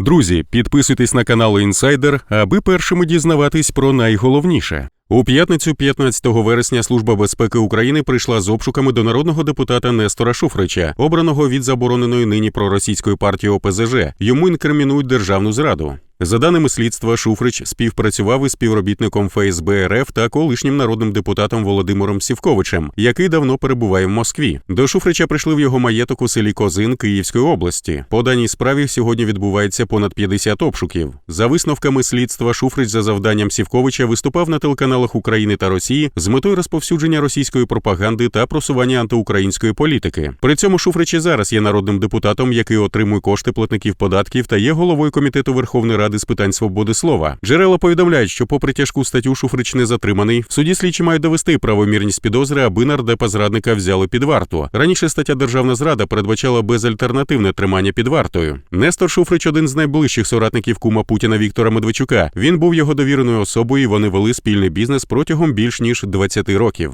Друзі, підписуйтесь на канал Інсайдер, аби першими дізнаватись про найголовніше. У п'ятницю, 15 вересня, Служба безпеки України прийшла з обшуками до народного депутата Нестора Шуфрича, обраного від забороненої нині проросійської партії ОПЗЖ. Йому інкримінують державну зраду. За даними слідства, Шуфрич співпрацював із співробітником ФСБ РФ та колишнім народним депутатом Володимиром Сівковичем, який давно перебуває в Москві. До Шуфрича прийшли в його маєток у селі Козин Київської області. По даній справі сьогодні відбувається понад 50 обшуків. За висновками слідства, Шуфрич за завданням Сівковича виступав на телеканалах України та Росії з метою розповсюдження російської пропаганди та просування антиукраїнської політики. При цьому Шуфрич і зараз є народним депутатом, який отримує кошти платників податків та є головою комітету Верховної Ради з питань свободи слова. Джерела повідомляють, що, попри тяжку статтю, Шуфрич не затриманий. В суді слідчі мають довести правомірність підозри, аби нардепа зрадника взяли під варту. Раніше стаття Державна зрада передбачала безальтернативне тримання під вартою. Нестор Шуфрич один з найближчих соратників кума Путіна Віктора Медведчука. Він був його довіреною особою. і Вони вели спільний бізнес протягом більш ніж 20 років.